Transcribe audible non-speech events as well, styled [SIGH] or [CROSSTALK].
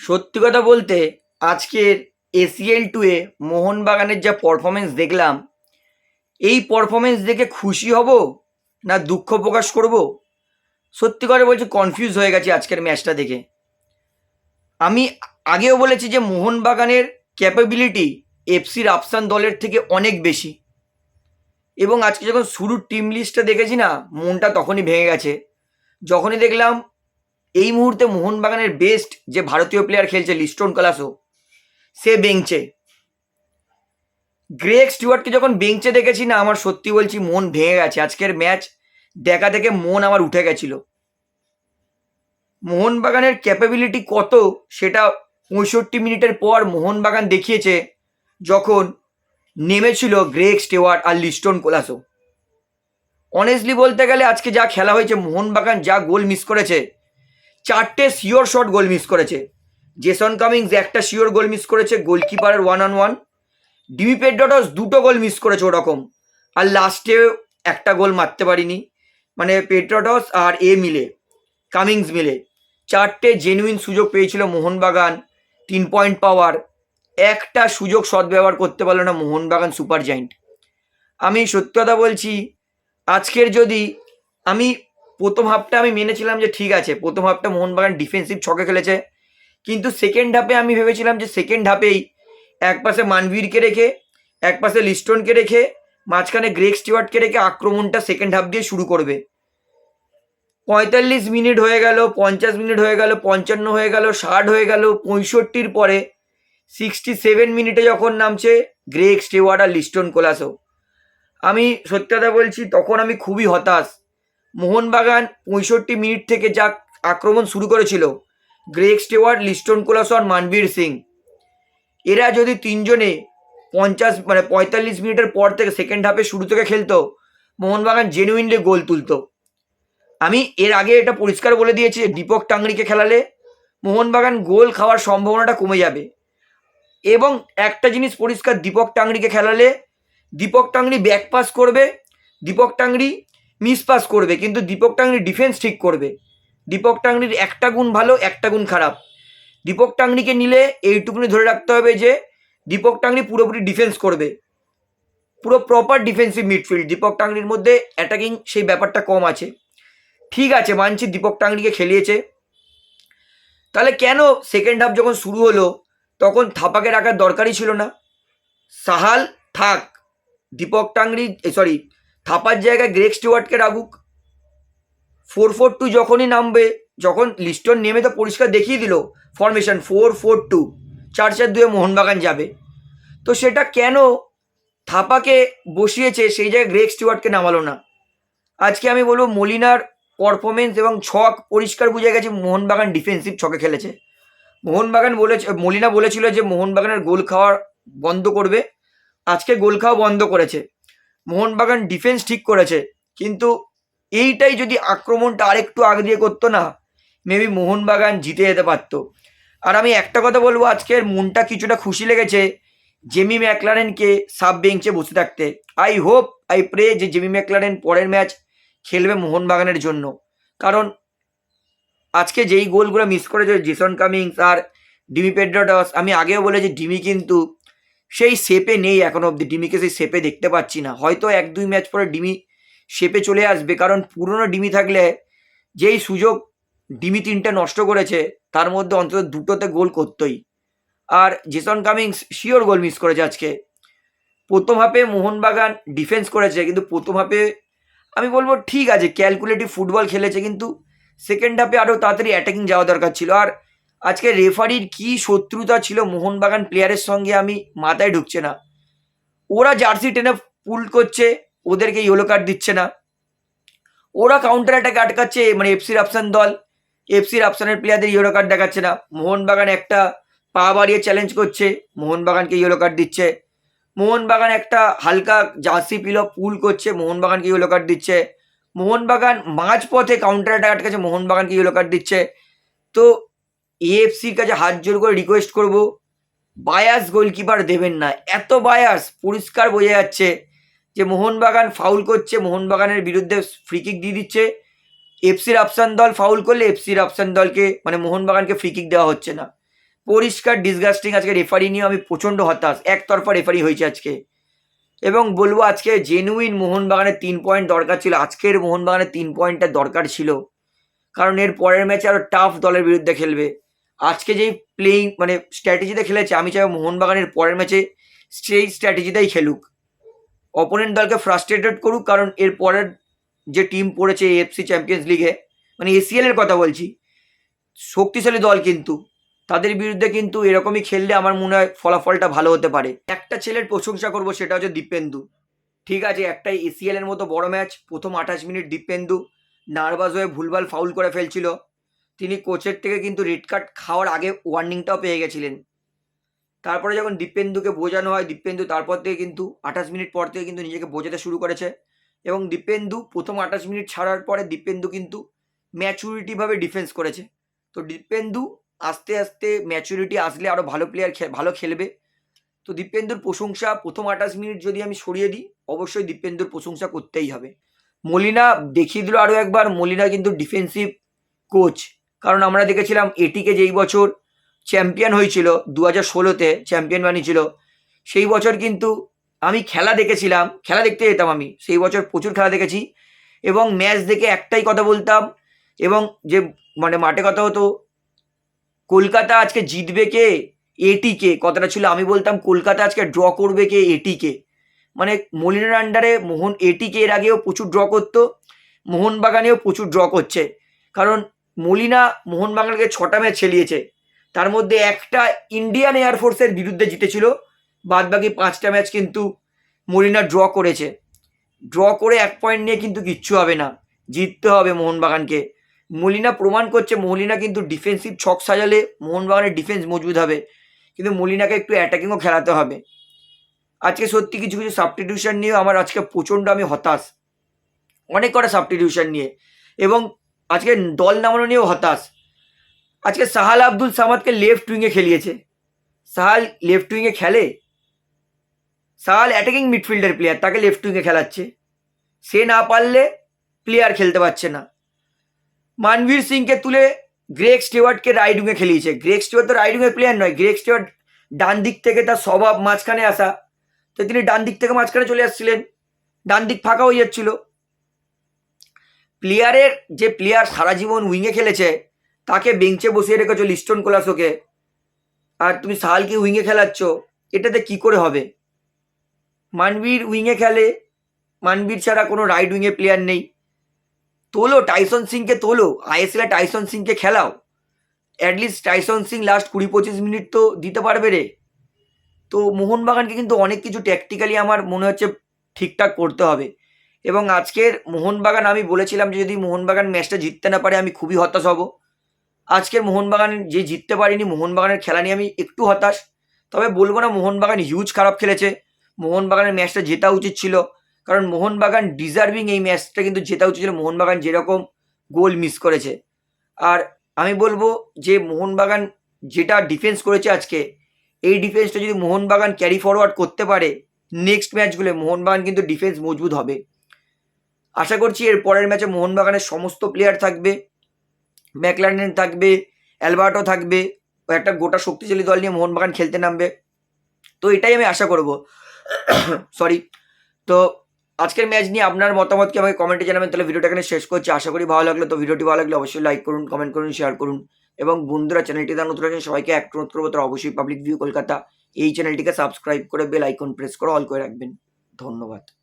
সত্যি কথা বলতে, আজকের এসিএল টুয়ে মোহনবাগানের যা পারফরমেন্স দেখলাম, এই পারফরমেন্স দেখে খুশি হব না দুঃখ প্রকাশ করব? সত্যি করে বলছি কনফিউজ হয়ে গেছি আজকের ম্যাচটা দেখে। আমি আগেও বলেছি যে মোহনবাগানের ক্যাপাবিলিটি এফসির আফসান দলের থেকে অনেক বেশি। এবং আজকে যখন শুরুর টিম লিস্টটা দেখেছি না, মনটা তখনই ভেঙে গেছে। যখনই দেখলাম এই মুহূর্তে মোহনবাগানের বেস্ট যে ভারতীয় প্লেয়ার খেলছে লিস্টন কলাসো, সে বেঞ্চে। গ্রেক স্টুয়ার্টকে যখন বেঞ্চে দেখেছি না, আমার সত্যি বলছি মন ভেঙে গেছে। আজকের ম্যাচ দেখা থেকে মন আমার উঠে গেছিল। মোহনবাগানের ক্যাপাবিলিটি কত সেটা পঁয়ষট্টি মিনিটের পর মোহনবাগান দেখিয়েছে, যখন নেমেছিল গ্রেক স্টেওয়ার্ট আর লিস্টন কোলাসো। অনেস্টলি বলতে গেলে আজকে যা খেলা হয়েছে, মোহনবাগান যা গোল মিস করেছে চারটে শিওর শট গোল মিস করেছে। জেসন কামিংস একটা শিওর গোল মিস করেছে গোলকিপারের one on one Dimi Petratos দুটো গোল মিস করেছে ওরকম। আর লাস্টে একটা গোল মারতে পারিনি। মানে পেট্রটস আর এ মিলে কামিংস মিলে। চারটে জেনুইন সুযোগ পেয়েছিল মোহনবাগান, তিন পয়েন্ট পাওয়ার একটা সুযোগ সদ্ব্যবহার করতে পারল না মোহনবাগান সুপার জায়েন্ট আমি সত্যি কথা বলছি, আজকের যদি আমি প্রথম হাফটা আমি মেনেছিলাম যে ঠিক আছে, প্রথম হাফটা মোহনবাগান ডিফেন্সিভ ছকে খেলেছে। কিন্তু সেকেন্ড হাফে আমি ভেবেছিলাম যে সেকেন্ড হাফেই এক পাশে মানবীরকে রেখে, এক পাশে লিস্টনকে রেখে, মাঝখানে গ্রেক স্টিওয়ার্টকে রেখে আক্রমণটা সেকেন্ড হাফ দিয়ে শুরু করবে। পঁয়তাল্লিশ মিনিট হয়ে গেল, পঞ্চাশ মিনিট হয়ে গেল, পঞ্চান্ন হয়ে গেল, ষাট হয়ে গেল, পঁয়ষট্টির পরে সিক্সটি সেভেন মিনিটে যখন নামছে গ্রেক স্টেওয়ার্ড আর লিস্টন কোলাসো। আমি সত্যি কথা বলছি, তখন আমি খুবই হতাশ। মোহনবাগান পঁয়ষট্টি মিনিট থেকে যা আক্রমণ শুরু করেছিল গ্রেক স্টেওয়ার্ড লিস্টন কোলাসো আর মানবীর সিং। এরা যদি তিনজনে পঞ্চাশ মানে পঁয়তাল্লিশ মিনিটের পর থেকে সেকেন্ড হাফে শুরু থেকে খেলতো, মোহনবাগান জেনুইনলি গোল তুলতো। আমি এর আগে এটা পরিষ্কার বলে দিয়েছি দীপক টাংরিকে খেলালে মোহনবাগান গোল খাওয়ার সম্ভাবনাটা কমে যাবে। এবং একটা জিনিস পরিষ্কার, দীপক টাংরিকে খেলালে দীপক টাংরি ব্যাক পাস করবে, দীপক টাংরি মিস পাস করবে, কিন্তু দীপক টাংরি ডিফেন্স ঠিক করবে। দীপক টাংরির একটা গুণ ভালো, একটা গুণ খারাপ। দীপক টাংরিকে নিলে এইটুকুনি ধরে রাখতে হবে যে, দীপক টাংরি পুরোপুরি ডিফেন্স করবে। পুরো প্রপার ডিফেন্সিভ মিডফিল্ড দীপক টাংরির মধ্যে অ্যাটাকিং সেই ব্যাপারটা কম আছে। ঠিক আছে, মানছি দীপক টাংরিকে খেলিয়েছে। তাহলে কেন সেকেন্ড হাফ যখন শুরু হলো, তখন থাপাকে রাখার দরকারই ছিল না? সাহাল থাক, দীপক টাংরি সরি থাপার জায়গায় গ্রেক স্টুয়ার্টকে রাখুক। ফোর ফোর টু যখনই নামবে, যখন লিস্টন নেমে তো পরিষ্কার দেখিয়ে দিল ফরমেশন ফোর ফোর টু চার চার দুয়ে মোহনবাগান যাবে। তো সেটা কেন থাপাকে বসিয়েছে, সেই জায়গায় গ্রেক স্টুয়ার্টকে নামালো না? আজকে আমি বলব মলিনার পারফরমেন্স এবং ছক পরিষ্কার বুঝে গেছে, মোহনবাগান ডিফেন্সিভ ছকে খেলেছে। মোহনবাগান বলেছে, মলিনা বলেছিল যে মোহনবাগানের গোল খাওয়ার বন্ধ করবে। আজকে গোল খাওয়া বন্ধ করেছে। মোহনবাগান ডিফেন্স ঠিক করেছে, কিন্তু এইটাই যদি আক্রমণটা আরেকটু আগে দিয়ে করতো না মেবি মোহনবাগান জিতে যেতে পারতো। আর আমি একটা কথা বলব, আজকের মনটা কিছুটা খুশি লেগেছে জেমি ম্যাকলারেনকে সাব বেঞ্চে বসে থাকতে। আই হোপ আই প্রে যে জেমি ম্যাকলারেন পরের ম্যাচ খেলবে মোহনবাগানের জন্য। কারণ আজকে যেই গোলগুলো মিস করেছে, জেসন কামিংস আর ডিমি পেড্রাটস আমি আগেও বলেছি ডিমি কিন্তু সেই শেপে নেই এখনও অবধি। ডিমিকে সেই শেপে দেখতে পাচ্ছি না। হয়তো এক দুই ম্যাচ পরে ডিমি শেপে চলে আসবে। কারণ পুরনো ডিমি থাকলে যেই সুযোগ ডিমি তিনটে নষ্ট করেছে, তার মধ্যে অন্তত দুটোতে গোল করতোই। আর Jason Cummings sure goal miss করেছে আজকে। প্রথম হাফে মোহনবাগান ডিফেন্স করেছে, কিন্তু প্রথম হাফে আমি বলব ঠিক আছে ক্যালকুলেটিভ ফুটবল খেলেছে, কিন্তু সেকেন্ড হাফে আরও তাড়াতাড়ি অ্যাটাকিং যাওয়া দরকার ছিল। আর আজকে রেফারির কি শত্রুতা ছিল মোহনবাগান প্লেয়ারের সঙ্গে আমি মাথায় ঢুকছে না। ওরা জার্সি টেনে পুল করছে, ওদেরকে ইয়েলো কার্ড দিচ্ছে না। ওরা কাউন্টার অ্যাটাক আটকাচ্ছে মানে এফসির আফসান দল। এফসির আফসানের প্লেয়ারদের ইয়েলো কার্ড দেখাচ্ছে না। মোহনবাগান একটা পা বাড়িয়ে চ্যালেঞ্জ করছে, মোহনবাগানকে ইয়েলো কার্ড দিচ্ছে। মোহনবাগান একটা হালকা জার্সি পিলো পুল করছে, মোহনবাগানকে ইয়েলো কার্ড দিচ্ছে। মোহনবাগান মাঝপথে কাউন্টার অ্যাটাক আটকাচ্ছে মোহনবাগানকে ইয়েলো কার্ড দিচ্ছে। তো এএফসির কাছে হাত জোর করে রিকোয়েস্ট করব। বায়াস গোলকিপার দেবেন না। এত বায়াস, পরিষ্কার বোঝা যাচ্ছে যে মোহনবাগান ফাউল করছে, মোহনবাগানের বিরুদ্ধে ফ্রিকিক দিয়ে দিচ্ছে। এফসির আফসান দল ফাউল করলে এফসির আফসান দলকে মানে মোহনবাগানকে ফ্রিকিক দেওয়া হচ্ছে না। পরিষ্কার ডিসগাস্টিং আজকে রেফারি নিয়ে আমি প্রচণ্ড হতাশ। একতরফা রেফারি হয়েছে আজকে। এবং বলব আজকে জেনুইন মোহনবাগানের তিন পয়েন্ট দরকার ছিল। আজকের মোহনবাগানের তিন পয়েন্টটা দরকার ছিল। কারণ এর পরের ম্যাচে আরও টাফ দলের বিরুদ্ধে খেলবে। আজকে যেই প্লেইং মানে স্ট্র্যাটেজিতে খেলেছে, আমি চাই মোহনবাগানের পরের ম্যাচে সেই স্ট্র্যাটেজিটাই খেলুক। অপোনেন্ট দলকে ফ্রাস্ট্রেটেড করুক, কারণ এর পরের যে টিম পড়েছে এফসি চ্যাম্পিয়ন্স লিগে মানে এসিএল এর কথা বলছি, শক্তিশালী দল কিন্তু। তাদের বিরুদ্ধে কিন্তু এরকমই খেললে আমার মনে হয় ফলাফলটা ভালো হতে পারে। একটা ছেলের প্রশংসা করব সেটা হচ্ছে দীপেন্দু। ঠিক আছে, একটাই এসিএল এর মতো বড় ম্যাচ প্রথম আঠাশ মিনিট দীপেন্দু, নার্ভাস হয়ে ভুলভাল ফাউল করে ফেলছিল। তিনি কোচের থেকে কিন্তু রেড কার্ড খাওয়ার আগে ওয়ার্নিংটাও পেয়ে গেছিলেন। তারপরে যখন দীপেন্দুকে বোঝানো হয়, দীপেন্দু তারপর থেকে কিন্তু আঠাশ মিনিট পর থেকে কিন্তু নিজেকে বোঝাতে শুরু করেছে এবং দীপেন্দু প্রথম আঠাশ মিনিট ছাড়ার পরে দীপেন্দু কিন্তু ম্যাচুরিটিভাবে ডিফেন্স করেছে। তো দীপেন্দু আস্তে আস্তে ম্যাচুরিটি আসলে আরও ভালো প্লেয়ার ভালো খেলবে। তো দীপেন্দুর প্রশংসা প্রথম আঠাশ মিনিট যদি আমি সরিয়ে দিই, অবশ্যই দীপেন্দুর প্রশংসা করতেই হবে। মলিনা দেখিয়ে দিল আরও একবার, মলিনা কিন্তু ডিফেন্সিভ কোচ কারণ আমরা দেখেছিলাম এটিকে যেই বছর চ্যাম্পিয়ন হয়েছিল দু হাজার ষোলোতে চ্যাম্পিয়ন বানিয়েছিল, সেই বছর কিন্তু আমি খেলা দেখেছিলাম, খেলা দেখতে যেতাম আমি, সেই বছর প্রচুর খেলা দেখেছি এবং ম্যাচ দেখে একটাই কথা বলতাম এবং যে মানে মাঠে কথা হতো, কলকাতা আজকে জিতবে কে? এটিকে, কথাটা ছিল আমি বলতাম কলকাতা আজকে ড্র করবে কে? এটিকে। মানে মলিনার আন্ডারে মোহন এটিকে এর আগেও প্রচুর ড্র করতো, মোহনবাগানেও প্রচুর ড্র করছে। কারণ মলিনা মোহনবাগানকে ছটা ম্যাচ খেলিয়েছে। তার মধ্যে একটা ইন্ডিয়ান এয়ারফোর্সের বিরুদ্ধে জিতেছিল বাদ বাকি পাঁচটা ম্যাচ কিন্তু মলিনা ড্র করেছে। ড্র করে এক পয়েন্ট নিয়ে কিন্তু কিচ্ছু হবে না, জিততে হবে মোহনবাগানকে। মলিনা প্রমাণ করছে, মলিনা কিন্তু ডিফেন্সিভ ছক সাজালে মোহনবাগানের ডিফেন্স মজবুত হবে, কিন্তু মলিনাকে একটু অ্যাটাকিংও খেলাতে হবে। আজকে সত্যি কিছু কিছু সাবস্টিটিউশন নিয়েও আমার আজকে প্রচণ্ড আমি হতাশ। অনেক কটা সাবস্টিটিউশন নিয়ে। এবং আজকে দল নামানো নিয়েও হতাশ। আজকে সাহাল আব্দুল সামাদকে লেফট উইংয়ে খেলিয়েছে। সাহাল লেফট উইংয়ে খেলে? সাহাল অ্যাটাকিং মিডফিল্ডার প্লেয়ার তাকে লেফট উইংয়ে খেলাচ্ছে। সে না পারলে প্লেয়ার খেলতে পারছে না। মানবীর সিংকে তুলে গ্রেক স্টেওয়ার্ডকে রাইট উইংয়ে খেলিয়েছে। গ্রেক স্টেওয়ার্ড তো রাইট উইংয়ের প্লেয়ার নয় গ্রেক স্টেওয়ার্ড ডান দিক থেকে তার স্বভাব মাঝখানে আসা। তো তিনি ডান দিক থেকে মাঝখানে চলে আসছিলেন। ডান দিক ফাঁকা হয়ে যাচ্ছিল। প্লেয়ারের যে প্লেয়ার সারা জীবন উইংয়ে খেলেছে, তাকে বেঞ্চে বসিয়ে রেখেছো লিস্টন কোলাসোকে আর তুমি সাহালকে উইংয়ে খেলাচ্ছ? এটাতে কি করে হবে? মানবীর উইংয়ে খেলে, মানবীর ছাড়া কোনো রাইট উইংয়ে প্লেয়ার নেই। তোলো টাইসন সিংকে তোলো। আইএসএলে টাইসন সিংকে খেলাও। অ্যাটলিস্ট টাইসন সিং লাস্ট কুড়ি পঁচিশ মিনিট তো দিতে পারবে রে। তো মোহনবাগানকে কিন্তু অনেক কিছু ট্যাকটিক্যালি আমার মনে হচ্ছে ঠিকঠাক করতে হবে। এবং আজকের মোহনবাগান, আমি বলেছিলাম যে যদি মোহনবাগান ম্যাচটা জিততে না পারে, আমি খুবই হতাশ হব। আজকের মোহনবাগান যে জিততে পারিনি, মোহনবাগানের খেলা নিয়ে আমি একটু হতাশ। তবে বলব না, মোহনবাগান হিউজ খারাপ খেলেছে। মোহনবাগানের ম্যাচটা জেতা উচিত ছিল। কারণ মোহনবাগান ডিজার্ভিং এই ম্যাচটা কিন্তু জেতা উচিত ছিল। মোহনবাগান যেরকম গোল মিস করেছে। আর আমি বলব যে মোহনবাগান যেটা ডিফেন্স করেছে আজকে, এই ডিফেন্সটা যদি মোহনবাগান ক্যারি ফরওয়ার্ড করতে পারে নেক্সট ম্যাচগুলো মোহনবাগান কিন্তু ডিফেন্স মজবুত হবে। আশা করছি এর পরের ম্যাচে মোহনবাগানের সমস্ত প্লেয়ার থাকবে ম্যাকলারেন থাকবে, অ্যালবার্টো থাকবে একটা গোটা শক্তিশালী দল নিয়ে মোহনবাগান খেলতে নামবে। তো এটাই আমি আশা করব। [COUGHS] সরি তো আজকের ম্যাচ নিয়ে আপনার মতামতকে আমাকে কমেন্টে জানাবেন। তাহলে ভিডিওটা এখানে শেষ করছি। আশা করি ভালো লাগল। তো ভিডিওটি ভালো লাগলে অবশ্যই লাইক করুন কমেন্ট করুন শেয়ার করুন। এবং বন্ধুরা চ্যানেলটি তার নতুন আছেন, সবাইকে এক করব, তারা অবশ্যই পাবলিক ভিউ কলকাতা এই চ্যানেলটিকে সাবস্ক্রাইব করে বেল আইকন প্রেস করে অল করে রাখবেন। ধন্যবাদ।